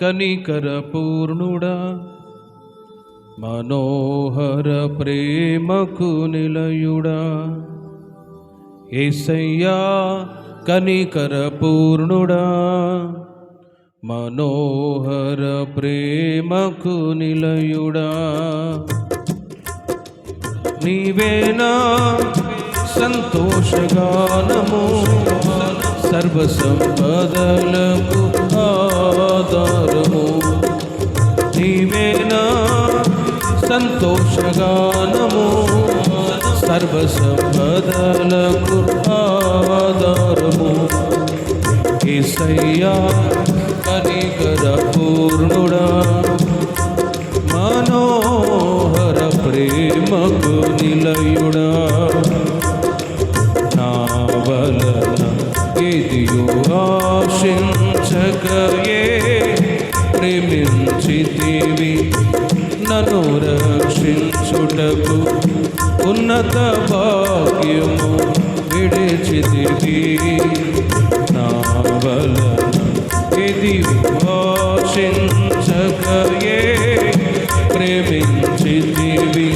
కనికర పూర్ణుడా మనోహర ప్రేమకు నిలయుడా. ఏసయ్యా కనికర పూర్ణుడా మనోహర ప్రేమకు నిలయుడా. నీవేనా సంతోషగానము సర్వసంపదలకు ఆధారము. నీవేనా సంతోషగానము. సర్వసంపదలకు ఆధారము. ఏసయ్యా కనికర విడిచితివి నా వలన ఇది ఆశించకయే ప్రేమించితివి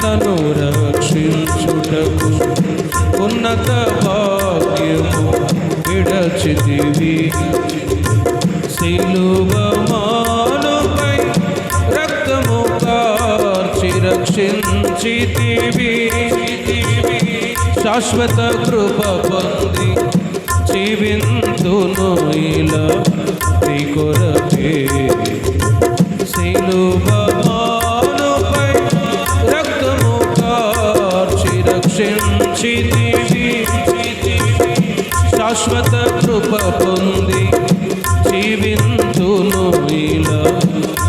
నన్ను రక్షించుటకు ఉన్నత భాగ్యము విడచితివి. సిలువమానుపై రక్తము కార్చి రక్షించితివి. శాశ్వత కృప పొంది జీవింతును ఇలా నీ కొరకే సిలువమానుపై రక్తము కార్చి రక్షించితివి శాశ్వత కృప పొంది జీవింతును ఇలా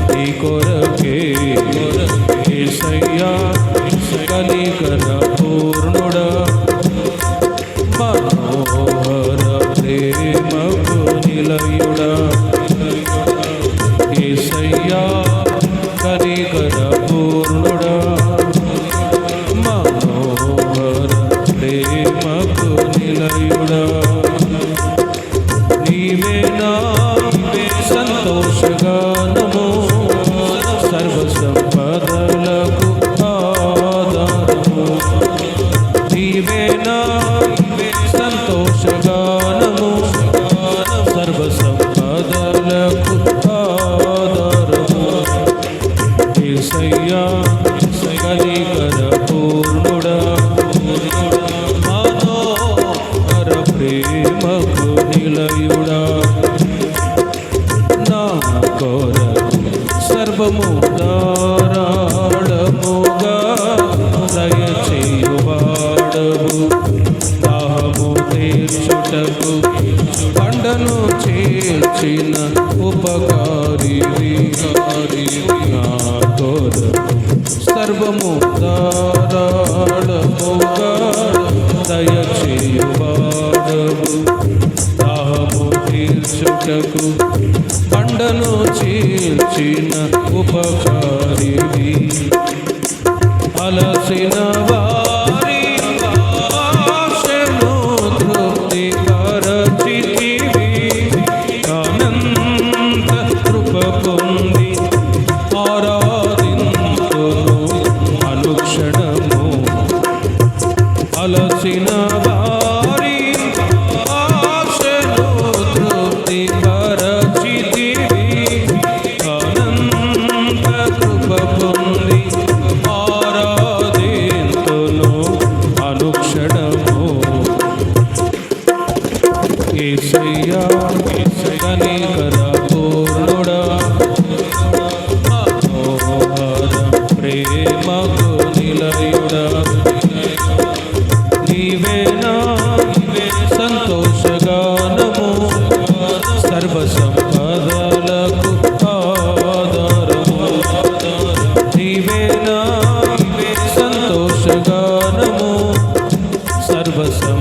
నీ కొరకే కనికర చేర్చిన ఉపకారి నా కొరకు సర్వము ధారాళముగా దయచేయువాడవు దాహము తీర్చుటకు పండను చీల్చిన ఉపకారి అలసిన అలసిన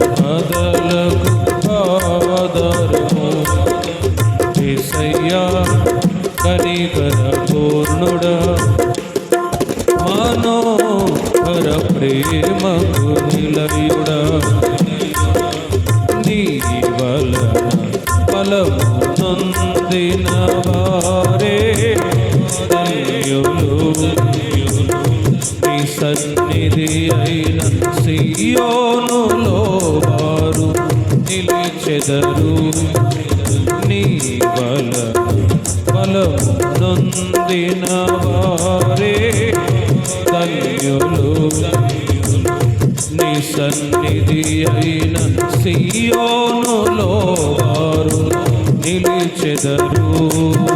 సర్వ ఆధారము ఏసయ్యా కనికర పూర్ణుడా. మనోహర ప్రేమకు నిలయుడా. నీ వలన ఫలము నొందిన వారే. ధన్యులు నీ సన్నిధి అయిన సియోనులో వారు నిలిచెదరు. నీ బల బలము నొందిన వారే తల్యులు. నీ సన్నిధి అయిన సియోనులో వారు నిలిచెదరు.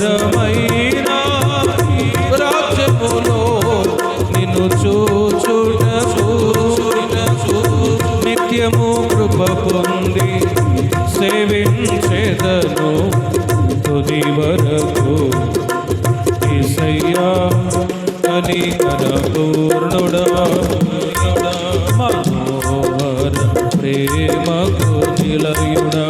నిలువరమైన రాజ్యములో నిన్ను చూచుటకు నిత్యము కృప పొంది సేవించెదను తుది వరకు. ఈసయ్యా కనికర పూర్ణుడా మనోహర ప్రేమకు నిలయుడా.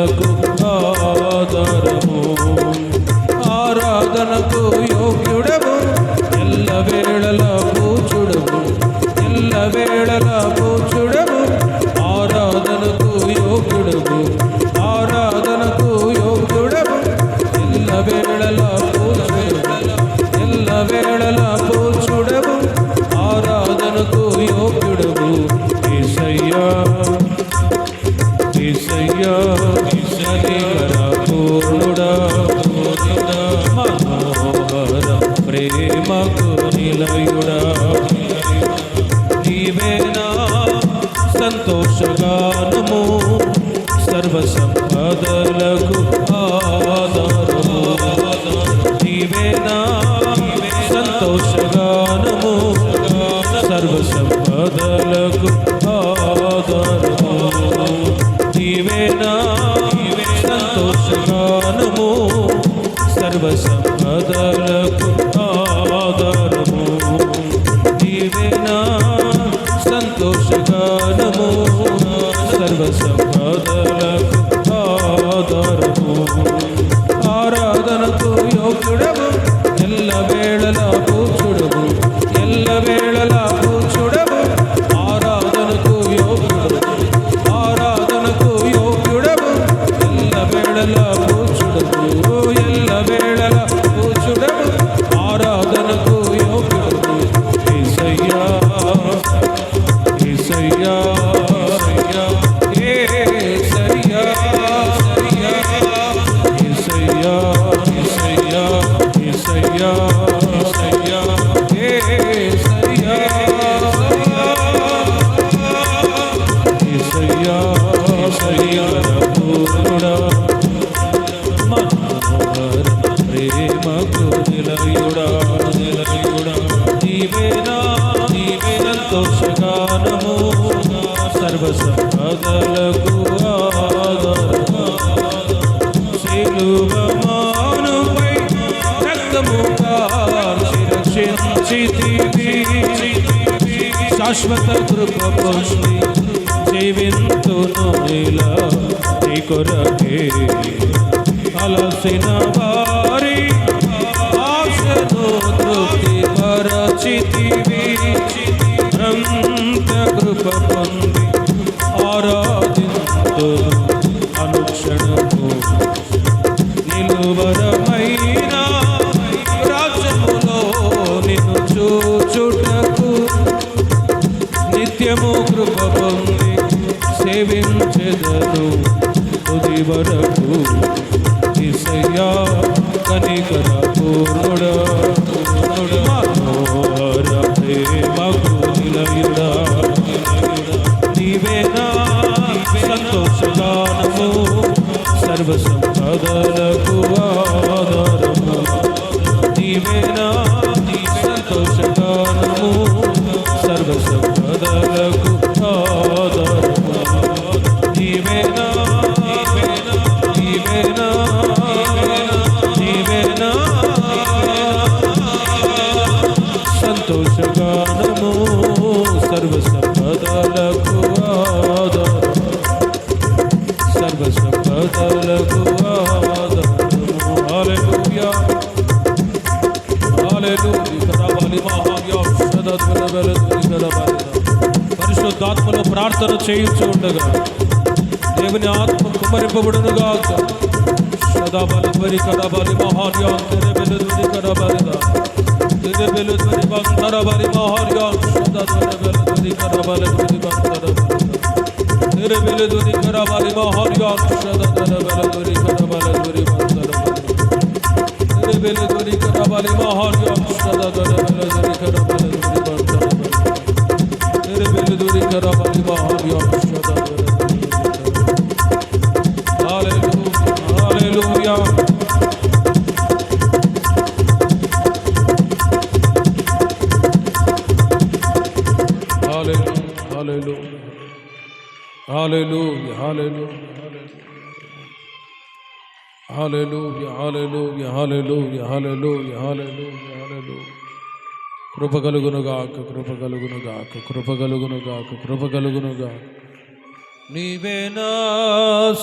నిలయుడా నీవేనా సంతోషగానము సర్వ సంపదలకు సర్వసలగు శిలువమానుపై రక్తము కాక్షితి శాశ్వత కృప పోషి జీవింతును నీల నీ కొరకే అలసిన వారు సేవించెదను తుది వరకు ఇసయ్యా కనికర పూర్ణుడా ప్రేమకు నిలయుడా. నీవేనా సంతోష సర్వ సంపదలకు ఆధారము. నీవేనా కరవాలి పరిశుద్ధాత్మలో ప్రార్థన చేయించు ఉండగా దేవుని ఆత్మ కుమరింపబడును గాక సదా బలి కరబలి మహార్యా తెరే వెలుదుని కరబలిదా తెరే వెలుదుని బంకరబలి మహార్యా సదా తెరే వెలుదుని కరబలి hallelujah hallelujah Hallelujah, hallelujah, hallelujah, hallelujah, hallelujah, hallelujah, hallelujah, hallelujah. కృప కలుగునుగాక కృప కలుగునుగాక కృప కలుగునుగాక కృప కలుగునుగాక నీవేనా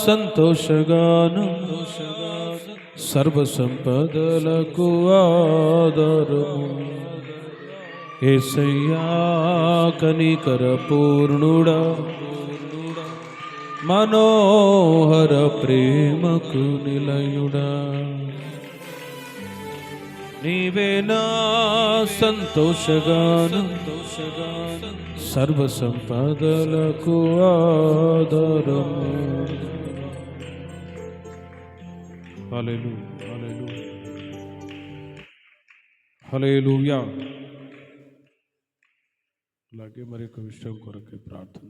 సంతోషగాను సర్వ సంపదలకు ఆధారము ఏసయ్యా కనికర పూర్ణుడా మనోహర ప్రేమకు నిలయుడా. నీవేనా సంతోషగాను సర్వ సంపదలకు ఆధారము. హల్లెలూయా హల్లెలూయా. హల్లెలూయా. అలాగే మరి యొక్క విషయం కొరకు ప్రార్థన